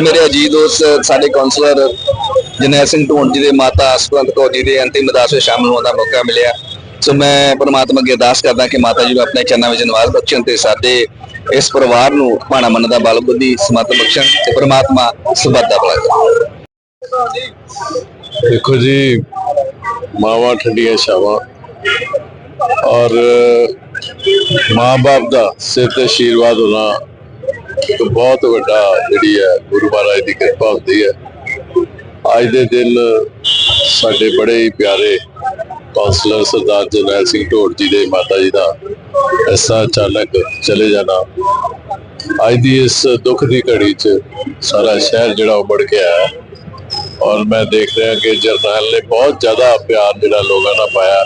ਮੇਰੇ ਅਜੀਤ ਦੋਸਤ, ਸਾਡੇ ਕਾਉਂਸਲਰ ਜਰਨੈਲ ਸਿੰਘ ਢੋਂਡ ਜੀ ਦੇ ਮਾਤਾ ਸੁਖਵੰਤ ਕੌਰ ਜੀ ਦੇ ਅੰਤਿਮ ਅਰਦਾਸ ਵਿੱਚ ਸ਼ਾਮਲ ਹੋਣ ਦਾ ਮੌਕਾ ਮਿਲਿਆ। ਸੋ ਮੈਂ ਪਰਮਾਤਮਾ ਅੱਗੇ ਅਰਦਾਸ ਕਰਦਾ ਕਿ ਮਾਤਾ ਜੀ ਨੂੰ ਆਪਣੇ ਚਰਨਾਂ ਵਿੱਚ ਨਿਵਾਸ ਬਖਸ਼ਣ ਤੇ ਸਾਡੇ ਇਸ ਪਰਿਵਾਰ ਨੂੰ ਭਾਣਾ ਮੰਨ ਦਾ ਬਲ ਬੁੱਧੀ ਸਮਤ ਬਖਸ਼ਣ ਤੇ ਪਰਮਾਤਮਾ ਸੁਭਤ ਦਾ ਭਲਾ ਦੇਖੋ ਜੀ, ਮਾਵਾਂ ਠੰਡੀਆਂ ਛਾਵਾਂ ਔਰ ਮਾਂ-ਬਾਪ ਦਾ ਸਿਰ ਤੇ ਆਸ਼ੀਰਵਾਦ ਹੋਣਾ ਇੱਕ ਬਹੁਤ ਵੱਡਾ ਜਿਹੜੀ ਹੈ ਗੁਰੂ ਮਹਾਰਾਜ ਦੀ ਕਿਰਪਾ ਹੁੰਦੀ ਹੈ। ਅੱਜ ਦੇ ਦਿਨ ਸਾਡੇ ਬੜੇ ਹੀ ਪਿਆਰੇ ਕੌਂਸਲਰ ਸਰਦਾਰ ਜਰਨੈਲ ਸਿੰਘ ਢੋੜ ਜੀ ਦੇ ਮਾਤਾ ਜੀ ਦਾ ਐਸਾ ਅਚਾਨਕ ਚਲੇ ਜਾਣਾ। ਅੱਜ ਦੀ ਇਸ ਦੁੱਖ ਦੀ ਘੜੀ 'ਚ ਸਾਰਾ ਸ਼ਹਿਰ ਜਿਹੜਾ ਉਬੜ ਕੇ ਆਇਆ। ਔਰ ਮੈਂ ਦੇਖ ਰਿਹਾ ਕਿ ਜਰਨੈਲ ਨੇ ਬਹੁਤ ਜ਼ਿਆਦਾ ਪਿਆਰ ਜਿਹੜਾ ਲੋਕਾਂ ਨਾਲ ਪਾਇਆ।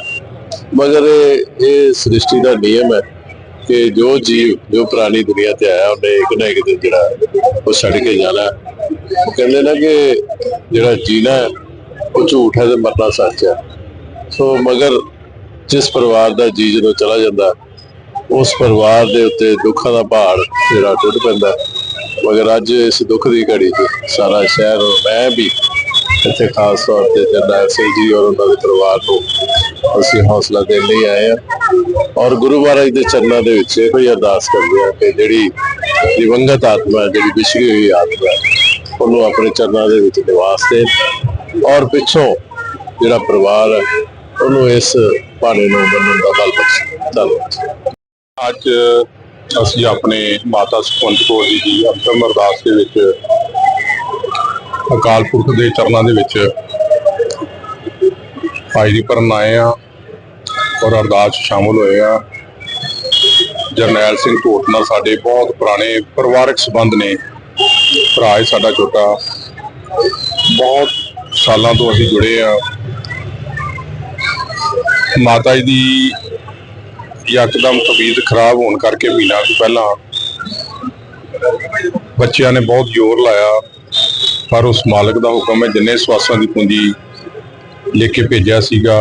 ਮਗਰ ਇਹ ਸ੍ਰਿਸ਼ਟੀ ਦਾ ਨਿਯਮ ਹੈ ਕਿ ਜੋ ਜੀਵ, ਜੋ ਪ੍ਰਾਣੀ ਦੁਨੀਆ ਤੇ ਆਇਆ, ਉਹਨੇ ਇੱਕ ਨਾ ਇੱਕ ਦਿਨ ਜਿਹੜਾ ਉਹ ਛੱਡ ਕੇ ਜਾਣਾ ਉਹ ਕਹਿੰਦੇ ਨਾ ਕਿ ਜਿਹੜਾ ਜੀਣਾ ਉਹ ਝੂਠ ਹੈ ਤੇ ਮਰਨਾ ਸੱਚ ਹੈ। ਸੋ ਮਗਰ ਜਿਸ ਪਰਿਵਾਰ ਦਾ ਜੀ ਜਦੋਂ ਚਲਾ ਜਾਂਦਾ, ਉਸ ਪਰਿਵਾਰ ਦੇ ਉੱਤੇ ਦੁੱਖਾਂ ਦਾ ਭਾਰ ਜਿਹੜਾ ਟੁੱਟ ਪੈਂਦਾ। ਮਗਰ ਅੱਜ ਇਸ ਦੁੱਖ ਦੀ ਘੜੀ 'ਚ ਸਾਰਾ ਸ਼ਹਿਰ ਮੈਂ ਵੀ ਇੱਥੇ ਖਾਸ ਤੌਰ ਤੇ ਜਰਨੈਲ ਸਿੰਘ ਜੀ ਔਰ ਉਹਨਾਂ ਦੇ ਪਰਿਵਾਰ ਨੂੰ ਅਸੀਂ ਹੌਸਲਾ ਦੇਣ ਲਈ ਆਏ ਹਾਂ। ਔਰ ਗੁਰੂ ਮਹਾਰਾਜ ਦੇ ਚਰਨਾਂ ਦੇ ਵਿੱਚ ਇਹੋ ਅਰਦਾਸ ਕਰਦੇ ਹਾਂ ਕਿ ਜਿਹੜੀ ਦਿਵੰਗਤ ਆਤਮਾ ਜਿਹੜੀ ਵਿਛੜੀ ਹੋਈ ਆਤਮਾ ਉਹਨੂੰ ਆਪਣੇ ਚਰਨਾਂ ਦੇ ਵਿੱਚ ਨਿਵਾਸ ਦੇ ਔਰ ਪਿੱਛੋਂ ਜਿਹੜਾ ਪਰਿਵਾਰ ਹੈ, ਉਹਨੂੰ ਇਸ ਭਾਣੇ ਨੂੰ ਮੰਨਣ ਦਾ ਬਲ ਬਖਸ਼ੇ। ਧੰਨਵਾਦ। ਅੱਜ ਅਸੀਂ ਆਪਣੇ ਮਾਤਾ ਸੁਖਵੰਤ ਕੌਰ ਜੀ ਦੀ ਅੰਤਮ ਅਰਦਾਸ ਦੇ ਵਿੱਚ ਅਕਾਲ ਪੁਰਖ ਦੇ ਚਰਨਾਂ ਦੇ ਵਿੱਚ ਹਾਜ਼ਰੀ ਭਰਨ ਆਏ ਆ ਔਰ ਅਰਦਾਸ 'ਚ ਸ਼ਾਮਲ ਹੋਏ ਆ। ਜਰਨੈਲ ਸਿੰਘ ਢੋਟ ਨਾਲ ਸਾਡੇ ਬਹੁਤ ਪੁਰਾਣੇ ਪਰਿਵਾਰਕ ਸੰਬੰਧ ਨੇ। ਭਰਾ ਹੈ ਸਾਡਾ ਛੋਟਾ। ਬਹੁਤ ਸਾਲਾਂ ਤੋਂ ਅਸੀਂ ਜੁੜੇ ਆ। ਮਾਤਾ ਜੀ ਦੀ ਯਕਦਮ ਤਬੀਅਤ ਖਰਾਬ ਹੋਣ ਕਰਕੇ ਮਹੀਨਾ ਕੁ ਪਹਿਲਾਂ ਬੱਚਿਆਂ ਨੇ ਬਹੁਤ ਜ਼ੋਰ ਲਾਇਆ। ਪਰ ਉਸ ਮਾਲਕ ਦਾ ਹੁਕਮ ਹੈ, ਜਿੰਨੇ ਸਵਾਸਾਂ ਦੀ ਪੂੰਜੀ ਲੈ ਕੇ ਭੇਜਿਆ ਸੀਗਾ,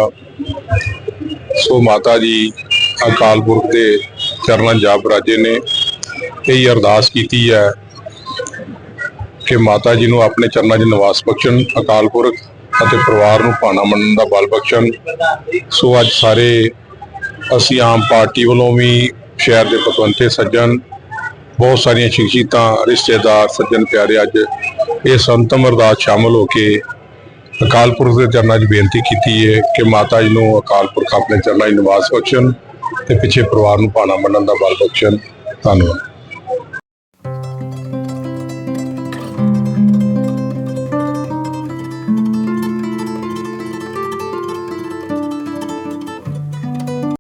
ਸੋ ਮਾਤਾ ਜੀ ਅਕਾਲ ਪੁਰਖ ਦੇ ਚਰਨਾਂ ਜਾਪ ਰਾਜੇ ਨੇ। ਇਹ ਅਰਦਾਸ ਕੀਤੀ ਹੈ ਕਿ ਮਾਤਾ ਜੀ ਨੂੰ ਆਪਣੇ ਚਰਨਾਂ 'ਚ ਨਿਵਾਸ ਬਖਸ਼ਣ, ਅਕਾਲ ਪੁਰਖ ਅਤੇ ਪਰਿਵਾਰ ਨੂੰ ਭਾਣਾ ਮੰਨਣ ਦਾ ਬਲ ਬਖਸ਼ਣ। ਸੋ ਅੱਜ ਸਾਰੇ ਅਸੀਂ ਆਮ ਪਾਰਟੀ ਵੱਲੋਂ ਵੀ ਸ਼ਹਿਰ ਦੇ ਪਤਵੰਤੇ ਸੱਜਣ ਬਹੁਤ ਸਾਰੀਆਂ ਸ਼ਖਸੀਅਤਾਂ, ਰਿਸ਼ਤੇਦਾਰ, ਸੱਜਣ ਪਿਆਰੇ ਅੱਜ ਇਹ ਅੰਤਮ ਅਰਦਾਸ ਸ਼ਾਮਲ ਹੋ ਕੇ ਅਕਾਲ ਪੁਰਖ ਦੇ ਚਰਨਾਂ 'ਚ ਬੇਨਤੀ ਕੀਤੀ ਹੈ ਕਿ ਮਾਤਾ ਜੀ ਨੂੰ ਅਕਾਲ ਪੁਰਖ ਆਪਣੇ ਚਰਨਾਂ 'ਚ ਨਿਵਾਸ ਬਖਸ਼ਣ ਤੇ ਪਿੱਛੇ ਪਰਿਵਾਰ ਨੂੰ ਭਾਣਾ ਮੰਨਣ ਦਾ ਬਲ ਬਖਸ਼ਣ। ਧੰਨਵਾਦ।